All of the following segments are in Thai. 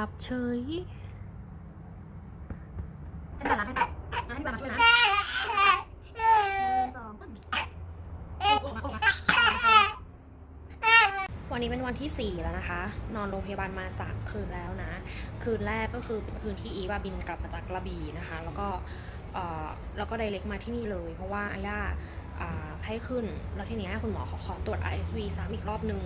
หลับเฉยให้มารับให้ให้มารับช่วยนะหนึ่งสองสามโอ้โหโอ้โหวันนี้เป็นวันที่ 4 แล้วนะคะ นอนโรงพยาบาลมา3คืนแล้วนะ คืนแรกก็คือเป็นคืนที่อีวาบินกลับมาจากกระบี่นะคะ แล้วก็เอ่อแล้วก็ไดเรกมาที่นี่เลย เพราะว่าอาย่าอ่าไข้ขึ้น แล้วทีนี้ให้คุณหมอขอขอตรวจ RSV ซ้ำอีกรอบนึง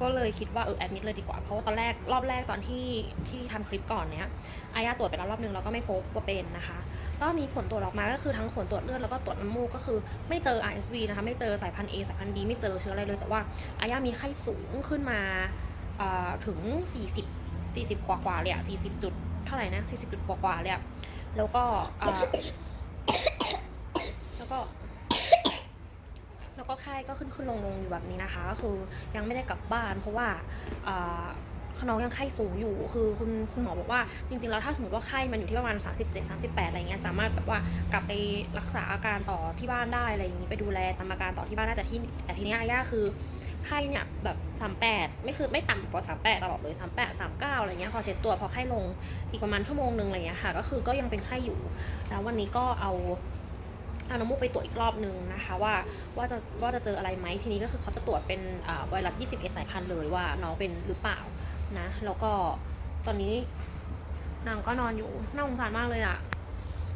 ก็เลยคิดว่าเออแอดมิดเลยดีกว่า เพราะว่าตอนแรกรอบแรกตอนที่ที่ทำคลิปก่อนเนี้ยอาย่าตรวจไปแล้วรอบนึงแล้วก็ไม่พบว่าเป็นนะคะรอบนี้ผลตรวจออกมาก็คือทั้งผลตรวจเลือดแล้วก็ตรวจน้ำมูกก็คือไม่เจอ RSV นะคะไม่เจอสายพันธุ์ A สายพันธุ์ B ไม่เจอเชื้ออะไรเลย แต่ว่าอาย่ามีไข้สูงขึ้นมาเอ่อถึง 40 40 กว่ากว่าเลยอะ40 จุดเท่าไหร่นะ40 จุดกว่ากว่าเลยอะแล้วก็แล้วก็ แล้วก็ไข้ก็ขึ้นขึ้นลงลงอยู่แบบนี้นะคะก็คือยังไม่ได้กลับบ้าน เพราะว่าน้องยังไข้สูงอยู่ คือคุณคุณหมอบอกว่าจริงๆ แล้วถ้าสมมติว่าไข้มันอยู่ที่ประมาณ 37 38 อะไรเงี้ย สามารถแบบว่ากลับไปรักษาอาการต่อที่บ้านได้อะไรอย่างนี้ ไปดูแลตามอาการต่อที่บ้านได้แต่ที่แต่ทีนี้อาย่าคือไข้เนี่ยแบบ38ไม่คือไม่ต่ำกว่า 38 ตลอดเลย38 39 อะไรเงี้ย พอเช็ดตัวพอไข้ลงอีกประมาณชั่วโมงหนึ่งอะไรเงี้ยค่ะ ก็คือก็ยังเป็นไข้อยู่ แล้ววันนี้ก็เอา เอาน้ำมูกไปตรวจอีกรอบนึงนะคะว่าว่าจะว่าจะเจออะไรไหมทีนี้ก็คือเขาจะตรวจเป็นไวรัส21สายพันธุ์เลยว่าน้องเป็นหรือเปล่านะแล้วก็ตอนนี้นางก็นอนอยู่น่าสงสารมากเลยอะ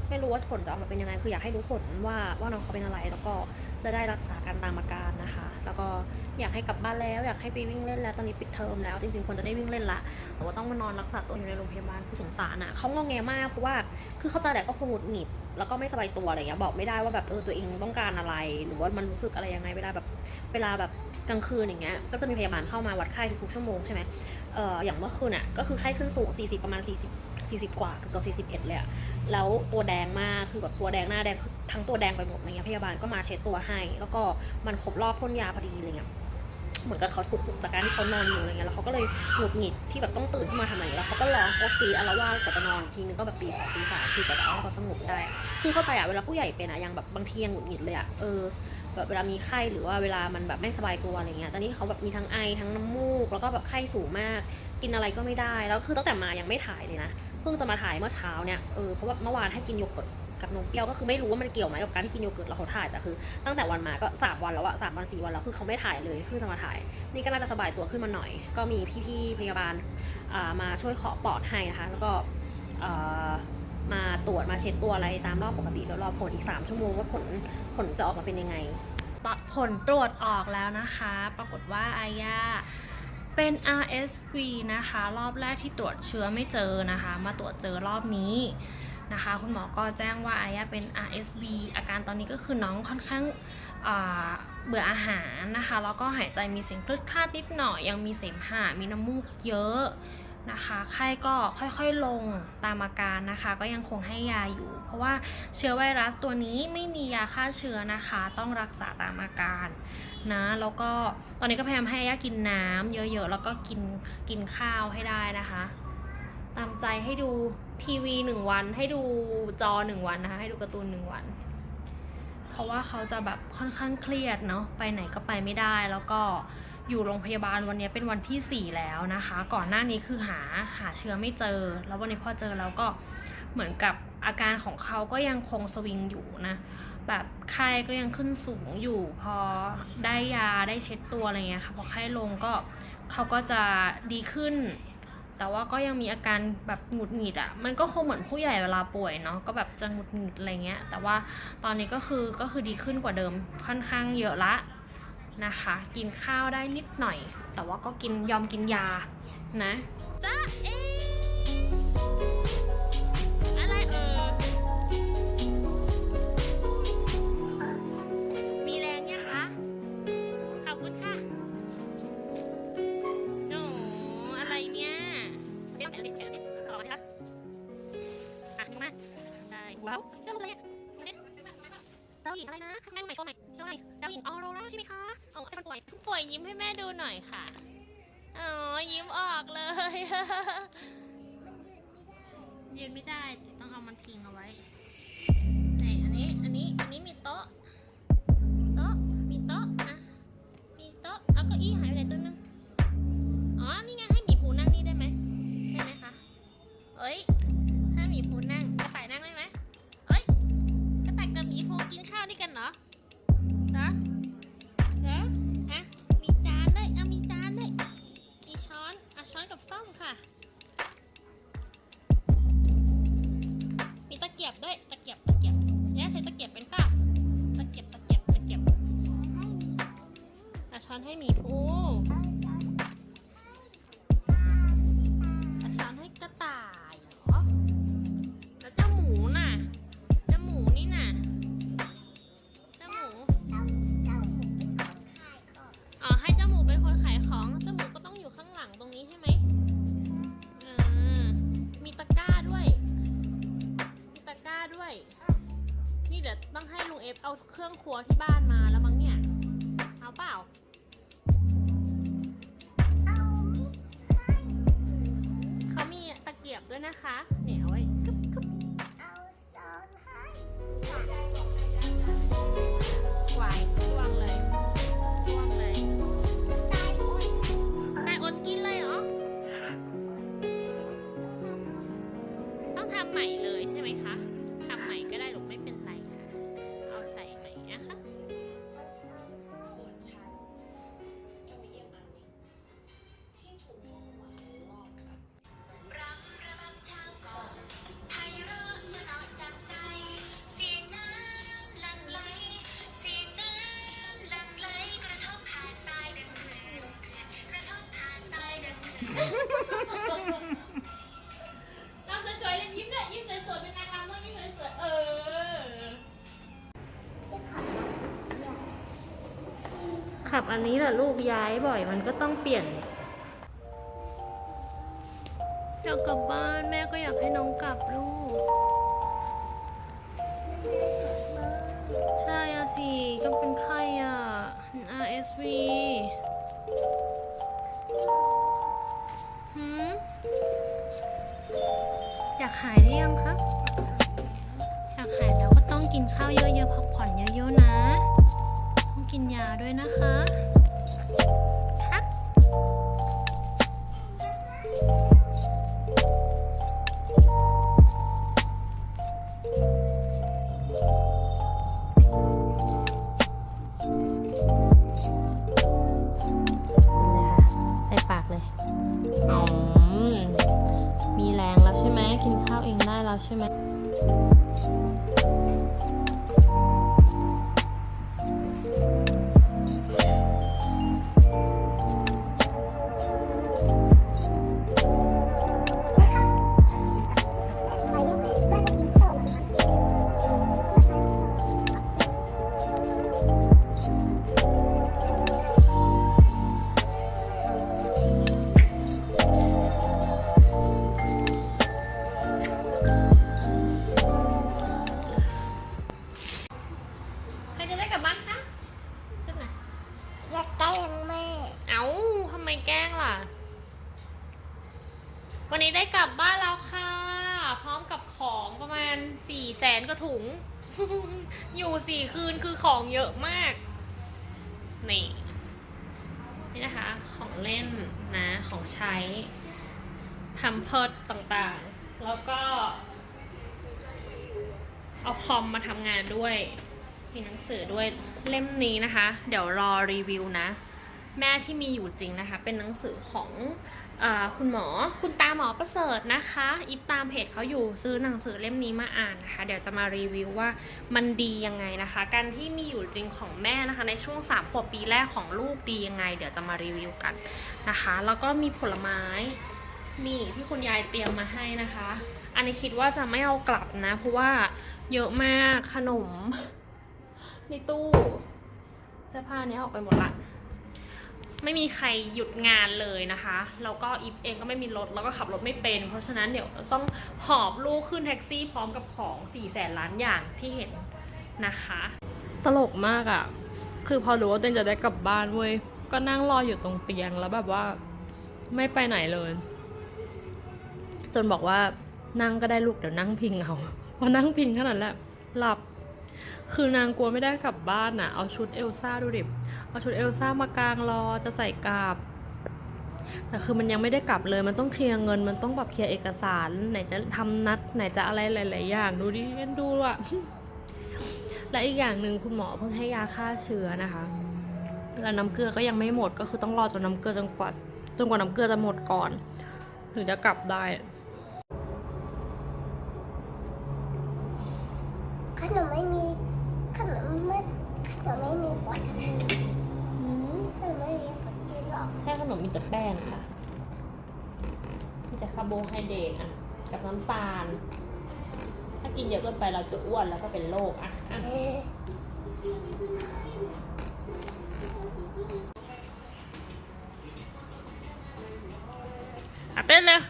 ไม่รู้ว่าผลจะออกมาเป็นยังไงคืออยากให้รู้ผลว่าว่าน้องเขาเป็นอะไรแล้วก็ จะได้รักษาการตามอาการนะคะ แล้วก็อยากให้กลับบ้านแล้ว อยากให้ไปวิ่งเล่นแล้วตอนนี้ปิดเทอมแล้ว จริงๆควรจะได้วิ่งเล่นละแต่ว่าต้องมานอนรักษาตัวอยู่ในโรงพยาบาลคือสงสารอะเขางอแงมากเพราะว่าคือเข้าใจแหละก็คงหงุดหงิดแล้วก็ไม่สบายตัวอะไรเงี้ยบอกไม่ได้ว่าแบบเออตัวเองต้องการอะไร หรือว่ามันรู้สึกอะไรยังไงเวลาแบบเวลาแบบกลางคืนอย่างเงี้ยก็จะมีพยาบาลเข้ามาวัดไข้ทุกชั่วโมงใช่ไหมเอออย่างเมื่อคืนอะก็คือไข้ขึ้นสูง 40 ประมาณ 40 40 กว่าเกือบ41 เลยอะแล้วตัวแดงมาก คือแบบตัวแดงหน้าแดงทั้งตัวแดงไปหมดอะไรเงี้ย พยาบาลก็มาเช็ดตัวให้ แล้วก็มันครบรอบพ่นยาพอดีอะไรเงี้ยเหมือนกับเขาถูกปลุกจากการที่เขานอนอยู่อะไรเงี้ยแล้วเขาก็เลยหงุดหงิดที่แบบต้องตื่นขึ้นมาทำอะไรแล้วเขาก็ร้องเขากรีอารวาสกว่าจะนอนทีนึงก็แบบตีสองตีสามคือกว่าจะเอาเขาสงบได้คือเข้าใจอะเวลาผู้ใหญ่เป็นอะยังแบบบางทียังหงุดหงิดเลยอะเออแบบเวลามีไข้หรือว่าเวลามันแบบไม่สบายตัวอะไรเงี้ยตอนนี้เขาแบบมีทั้งไอทั้งน้ำมูก แล้วก็แบบไข้สูงมาก กินอะไรก็ไม่ได้ แล้วคือตั้งแต่มายังไม่ถ่ายเลยนะ เพิ่งจะมาถ่ายเมื่อเช้าเนี่ย เออ เพราะว่าเมื่อวานให้กินโยเกิร์ต กับนมเปรี้ยวก็คือไม่รู้ว่ามันเกี่ยวไหมกับการที่กินโยเกิร์ตแล้วเขาถ่ายแต่คือ ตั้งแต่วันมาก็สามวันแล้วอะสามวันสี่วันแล้วคือเขาไม่ถ่ายเลยเพิ่งจะมาถ่าย นี่ก็น่าจะสบายตัวขึ้นมาหน่อย ก็มีพี่ๆพยาบาลมาช่วยเคาะปอดให้นะคะแล้วก็มาตรวจมาเช็ดตัวอะไรตามรอบปกติแล้วรอผลอีก 3 ชั่วโมงว่าผลผลจะออกมาเป็นยังไงผลตรวจออกแล้วนะคะ ปรากฏว่าอาญาเป็น RSV นะคะ รอบแรกที่ตรวจเชื้อไม่เจอนะคะ มาตรวจเจอรอบนี้ นะคะ คุณหมอก็แจ้งว่าอาญาเป็น RSV อาการตอนนี้ก็คือน้องค่อนข้างเบื่ออาหารนะคะ แล้วก็หายใจมีเสียงคลืดคลาดนิดหน่อย ยังมีเสมหะ มีน้ำมูกเยอะนะคะไข้ก็ค่อยๆลงตามอาการนะคะ ก็ยังคงให้ยาอยู่ เพราะว่าเชื้อไวรัสตัวนี้ไม่มียาฆ่าเชื้อนะคะ ต้องรักษาตามอาการนะแล้วก็ตอนนี้ก็พยายามให้ยากินน้ำเยอะๆ แล้วก็กินกินข้าวให้ได้นะคะ ตามใจให้ดู ทีวีหนึ่งวัน ให้ดูจอหนึ่งวันนะคะ ให้ดูการ์ตูนหนึ่งวัน เพราะว่าเขาจะแบบค่อนข้างเครียดเนาะไปไหนก็ไปไม่ได้ แล้วก็อยู่โรงพยาบาลวันนี้เป็นวันที่ 4 แล้วนะคะ ก่อนหน้านี้คือหาหาเชื้อไม่เจอ แล้ววันนี้พอเจอแล้วก็เหมือนกับอาการของเขาก็ยังคงสวิงอยู่นะแบบไข้ก็ยังขึ้นสูงอยู่พอได้ยาได้เช็ดตัวอะไรเงี้ยค่ะพอไข้ลงก็เขาก็จะดีขึ้น แต่ว่าก็ยังมีอาการแบบหงุดหงิดอะ่ะ มันก็คงเหมือนผู้ใหญ่เวลาป่วยเนาะ ก็แบบจะหงุดหงิดอะไรเงี้ย แต่ว่าตอนนี้ก็คือก็คือดีขึ้นกว่าเดิมค่อนข้างเยอะละนะคะ กินข้าวได้นิดหน่อย แต่ว่าก็กินยอมกินยานะจ้าเอ ยืนไม่ได้ต้องเอามันพิงเอาไว้นี่อันนี้ อันนี้ อันนี้มีโต๊ะ เอาเครื่องครัวที่บ้านมาแล้วมั้งเนี่ย เอาเปล่าเอาเขามีตะเกียบด้วยนะคะเนี่ยเอาไว้กึบกึบเอาซอนให้ไว้วางเลยวางเลยตายหมดนายอดกินเลยเหรอ ต้องทำใหม่เลยใช่ไหมคะ อันนี้แหละลูกย้ายบ่อยมันก็ต้องเปลี่ยนอยากกลับบ้านแม่ก็อยากให้น้องกลับลูก ใช่อะสิก็เป็นไข้อะ RSV หืมอยากหายหรือยังครับ อยากหายแล้วก็ต้องกินข้าวเยอะๆพักผ่อนเยอะๆนะ กินยาด้วยนะคะครับใส่ปากเลยอ๋อมีแรงแล้วใช่ไหมกินข้าวเองได้แล้วใช่ไหม อของเยอะมาก นี่ นี่นะคะ ของเล่นนะ ของใช้ทำเพิดต่างๆ แล้วก็ เอาคอมมาทำงานด้วย มีหนังสือด้วยเล่มนี้นะคะ เดี๋ยวรอรีวิวนะ แม่ที่มีอยู่จริงนะคะ เป็นหนังสือของ คุณหมอคุณตาหมอประเสริฐนะคะ อีฟตามเพจเขาอยู่ซื้อหนังสือเล่มนี้มาอ่านนะคะ เดี๋ยวจะมารีวิวว่ามันดียังไงนะคะ การที่มีอยู่จริงของแม่นะคะ ในช่วง3ขวบปีแรกของลูกดียังไง เดี๋ยวจะมารีวิวกันนะคะ แล้วก็มีผลไม้นี่ที่คุณยายเตรียมมาให้นะคะ อันนี้คิดว่าจะไม่เอากลับนะ เพราะว่าเยอะมากขนม ในตู้เสื้อผ้านี้ออกไปหมดละ ไม่มีใครหยุดงานเลยนะคะแล้วก็อีฟเองก็ไม่มีรถแล้วก็ขับรถไม่เป็น เพราะฉะนั้นเดี๋ยวต้องหอบลูกขึ้นแท็กซี่พร้อมกับของ4ี่แสนล้านอย่างที่เห็นนะคะ ตลกมากอะ่ะ คือพอรู้ว่าเต้นจะได้กลับบ้านเว้ยก็นั่งรออยู่ตรงเตียงแล้วแบบว่าไม่ไปไหนเลย จนบอกว่านั่งก็ได้ลูกเดี๋ยวนั่งพิงเอาพอนั่งพิงขนาดนั้นแหละหลับ คือนางกลัวไม่ได้กลับบ้านน่ะเอาชุดเอลซ่าดูดิ เอาชุดเอลซ่ามากลางรอจะใส่กลับ แต่คือมันยังไม่ได้กลับเลย มันต้องเคลียร์เงิน มันต้องแบบเคลียร์เอกสาร ไหนจะทำนัด ไหนจะอะไรหลาย ๆ อย่าง ดูดิเอ็นดูอะและอีกอย่างหนึ่งคุณหมอเพิ่งให้ยาฆ่าเชื้อนะคะแล้วน้ำเกลือก็ยังไม่หมดก็คือต้องรอจนน้ำเกลือจนกว่าจนกว่าน้ำเกลือจะหมดก่อน ถึงจะกลับได้ ขนมไม่มีขนมไม่ขนมไม่มีปอดทีขนมไม่มีปอดทีหรอก แค่ขนมมี แป้งค่ะมีแต่คาร์โบไฮเดรตอะ กับน้ำตาล ถ้ากินเยอะเกินไปเราจะอ้วนแล้วก็เป็นโรคอะอะเอออะเต้นเลย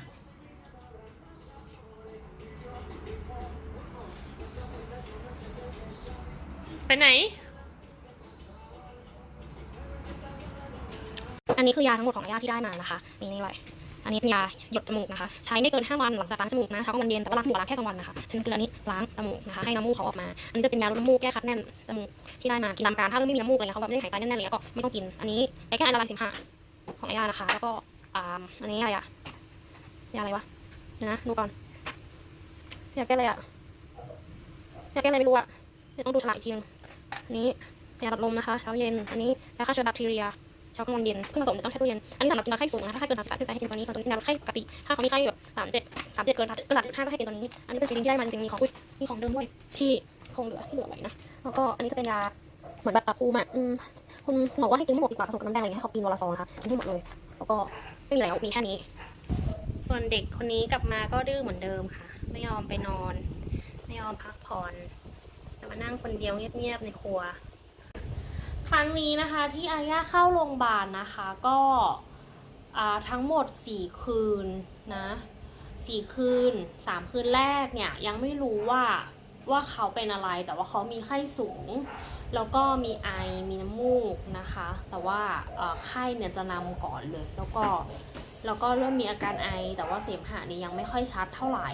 ไปไหน นี้คือยาทั้งหมดของยาที่ได้มานะคะนี่นี่เลยอันนี้เป็นยาหยดจมูกนะคะ ใช้ไม่เกิน 5 วันหลังจากล้างจมูกนะเช้ากลางวันเย็นแต่ว่าล้างจมูกล้างแค่กลางวันนะคะใช้น้ำเกลือนี้ล้างจมูกนะคะให้น้ำมูกเขาออกมา อันนี้จะเป็นยาลดน้ำมูกแก้คัดแน่นจมูกที่ได้มากินตามการถ้าเริ่มไม่มีน้ำมูกเงี้ยเขาแบบไม่ได้หายใจแน่นๆเงี้ยก็ไม่ต้องกิน อันนี้ไอ้แค่อันละลายสิบห้าของยานะคะ แล้วก็อ่าอันนี้อะไรอะยาอะไรวะเดี๋ยวนะดูก่อนอยากแก้อะไรอะอยากแก้อะไรไม่รู้อะเดี๋ยวต้องดูฉลากอีกทีนึงนี้ยาหลอดลมนะคะ เช้าเย็นอันนี้ยาฆ่าเชื้อแบคทีเรีย ช้ากลางวันเย็นเพิ่งผสมเดี๋ยวต้องใช้ตู้เย็น อันนี้สำหรับกินยาไข้สูงนะถ้าไข้เกินสามสิบแปดขึ้นไปให้กินตัวนี้ส่วนตัวนี้เป็นยาลดไข้ปกติ ถ้าเขามีไข้แบบสามเจ็ดสามเจ็ดเกินเกินสามจุดห้าก็ให้กินตัวนี้ อันนี้เป็นซีรีส์ที่ได้มาจริงๆมีของอุ้ยมีของเดิมด้วยที่คงเหลือที่เหลือไว้นะ แล้วก็อันนี้จะเป็นยาเหมือนแบบปรับภูมิอะอืมคุณคุณบอกว่าให้กินให้หมดดีกว่าผสมกับน้ำแดงอะไรเงี้ยให้เขากินวันละซองนะคะกินให้หมดเลย แล้วก็ไม่มีแล้วมีแค่นี้ ส่วนเด็กคนนี้กลับมาก็ดื้อเหมือนเดิมค่ะ ไม่ยอมไปนอน ไม่ยอมพักผ่อน จะมานั่งคนเดียวเงียบๆในครัว ครั้งนี้นะคะที่อาย่าเข้าโรงพยาบาลนะคะก็ทั้งหมด 4 คืนนะสี่คืนสามคืนแรกเนี่ยยังไม่รู้ว่าว่าเขาเป็นอะไรแต่ว่าเขามีไข้สูง แล้วก็มีไอมีน้ำมูกนะคะ แต่ว่าไข้เนี่ยจะนำก่อนเลย แล้วก็แล้วก็เริ่มมีอาการไอ แต่ว่าเสมหะนี่ยังไม่ค่อยชัดเท่าไหร่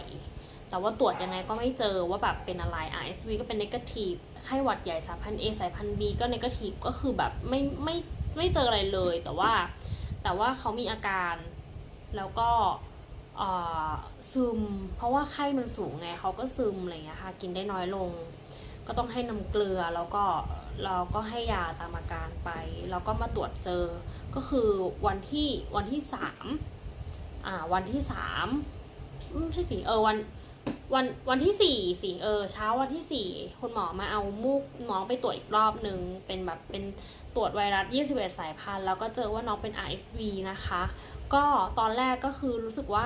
แต่ว่าตรวจยังไงก็ไม่เจอว่าแบบเป็นอะไร RSV ก็เป็น negative ไข้หวัดใหญ่สายพันธุ์ A สายพันธุ์ B ก็ negative ก็คือแบบไม่ไม่ไม่เจออะไรเลย แต่ว่าแต่ว่าเขามีอาการแล้วก็อ่อซึม เพราะว่าไข้มันสูงไงเขาก็ซึมอะไรอย่างเงี้ยค่ะกินได้น้อยลง ก็ต้องให้น้ำเกลือแล้วก็เราก็ให้ยาตามอาการไป แล้วก็มาตรวจเจอก็คือวันที่วันที่สามอ่าวันที่สามไม่ใช่สิเออวัน วันวันที่สี่สี่เออเช้าวันที่สี่คุณหมอมาเอามูกน้องไปตรวจอีกรอบหนึ่งเป็นแบบเป็นตรวจไวรัส 21 สายพันธุ์แล้วก็เจอว่าน้องเป็น RSV นะคะ ก็ตอนแรกก็คือรู้สึกว่า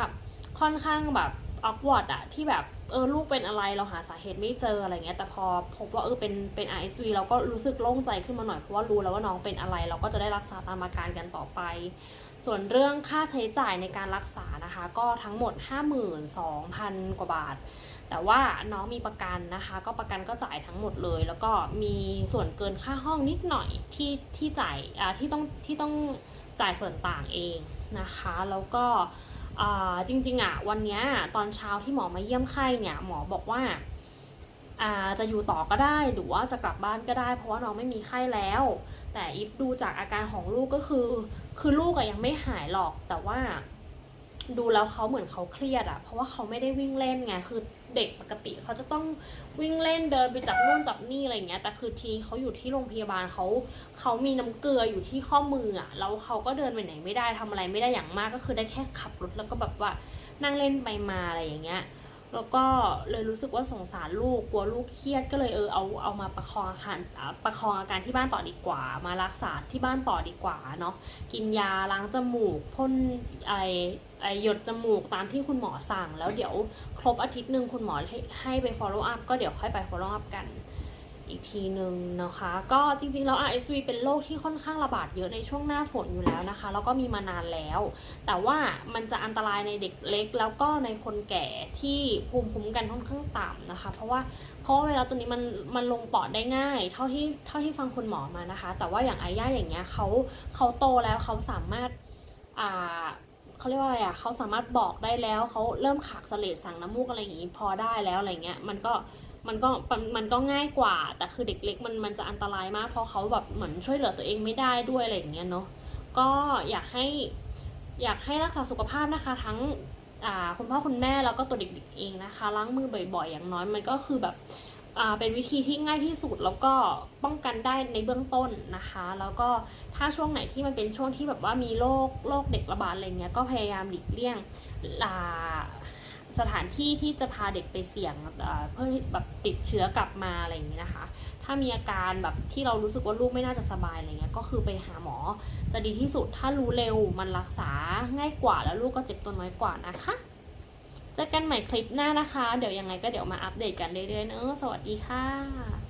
ค่อนข้างแบบ ออกวอร์ดอะที่แบบเออลูกเป็นอะไรเราหาสาเหตุไม่เจออะไรเงี้ยแต่พอพบว่าเออเป็นเป็น RSV เราก็รู้สึกโล่งใจขึ้นมาหน่อยเพราะว่ารู้แล้วว่าน้องเป็นอะไร เราก็จะได้รักษาตามอาการกันต่อไป ส่วนเรื่องค่าใช้จ่ายในการรักษานะคะ ก็ทั้งหมด 52,000 กว่าบาท แต่ว่าน้องมีประกันนะคะ ก็ประกันก็จ่ายทั้งหมดเลย แล้วก็มีส่วนเกินค่าห้องนิดหน่อยที่ที่จ่ายอ่าที่ต้องที่ต้องจ่ายส่วนต่างเองนะคะ แล้วก็ จริงๆอะวันเนี้ยตอนเช้าที่หมอมาเยี่ยมไข้เนี่ยหมอบอกว่าอาจะอยู่ต่อก็ได้หรือว่าจะกลับบ้านก็ได้ เพราะว่าน้องไม่มีไข้แล้ว แต่อีฟดูจากอาการของลูกก็คือ คือลูกอะยังไม่หายหรอกแต่ว่า ดูแล้วเขาเหมือนเขาเครียดอะเพราะว่าเขาไม่ได้วิ่งเล่นไงคือเด็กปกติเขาจะต้องวิ่งเล่นเดินไปจับนู่นจับนี่อะไรเงี้ยแต่คือทีเขาอยู่ที่โรงพยาบาลเขาเขามีน้ำเกลืออยู่ที่ข้อมืออะแล้วเขาก็เดินไปไหนไม่ได้ทำอะไรไม่ได้อย่างมากก็คือได้แค่ขับรถแล้วก็แบบว่านั่งเล่นไปมาอะไรอย่างเงี้ย แล้วก็เลยรู้สึกว่าสงสารลูกกลัวลูกเครียดก็เลยเออเอาเอามาประคองอาการประคองอาการที่บ้านต่อดีกว่า มารักษาที่บ้านต่อดีกว่าเนาะกินยาล้างจมูกพ่นไอไอหยดจมูกตามที่คุณหมอสั่ง แล้วเดี๋ยวครบอาทิตย์หนึ่งคุณหมอให้ให้ไป follow up ก็เดี๋ยวค่อยไป follow up กัน อีกทีหนึ่งนะคะ ก็จริงๆ แล้ว RSV เป็นโรคที่ค่อนข้างระบาดเยอะในช่วงหน้าฝนอยู่แล้วนะคะ แล้วก็มีมานานแล้ว แต่ว่ามันจะอันตรายในเด็กเล็ก แล้วก็ในคนแก่ที่ภูมิคุ้มกันค่อนข้างต่ำนะคะ เพราะว่าเพราะว่าไวรัสตัวนี้มันมันลงปอดได้ง่าย เท่าที่เท่าที่ฟังคุณหมอมานะคะ แต่ว่าอย่างไอ้ย่าอย่างเงี้ยเขาเขาโตแล้วเขาสามารถอ่าเขาเรียกว่าอะไรอะเขาสามารถบอกได้แล้วเขาเริ่มขากเสลดสั่งน้ำมูกอะไรอย่างงี้พอได้แล้วอะไรเงี้ยมันก็ มันก็มันก็ง่ายกว่า แต่คือเด็กเล็กมันมันจะอันตรายมาก เพราะเขาแบบเหมือนช่วยเหลือตัวเองไม่ได้ด้วยอะไรอย่างเงี้ยเนาะก็อยากให้อยากให้รักษาสุขภาพนะคะ ทั้งคุณพ่อคุณแม่แล้วก็ตัวเด็กๆเองนะคะล้างมือบ่อยๆ อย่างน้อยมันก็คือแบบเป็นวิธีที่ง่ายที่สุดแล้วก็ป้องกันได้ในเบื้องต้นนะคะ แล้วก็ถ้าช่วงไหนที่มันเป็นช่วงที่แบบว่ามีโรคโรคเด็กระบาดอะไรเงี้ยก็พยายามหลีกเลี่ยงอ่า สถานที่ที่จะพาเด็กไปเสี่ยงเพื่อแบบติดเชื้อกลับมาอะไรอย่างนี้นะคะ ถ้ามีอาการแบบที่เรารู้สึกว่าลูกไม่น่าจะสบายอะไรเงี้ยก็คือไปหาหมอจะดีที่สุดถ้ารู้เร็วมันรักษาง่ายกว่าแล้วลูกก็เจ็บตัวน้อยกว่านะคะเจอกันใหม่คลิปหน้านะคะ เดี๋ยวยังไงก็เดี๋ยวมาอัปเดตกันเรื่อยๆเนอะสวัสดีค่ะ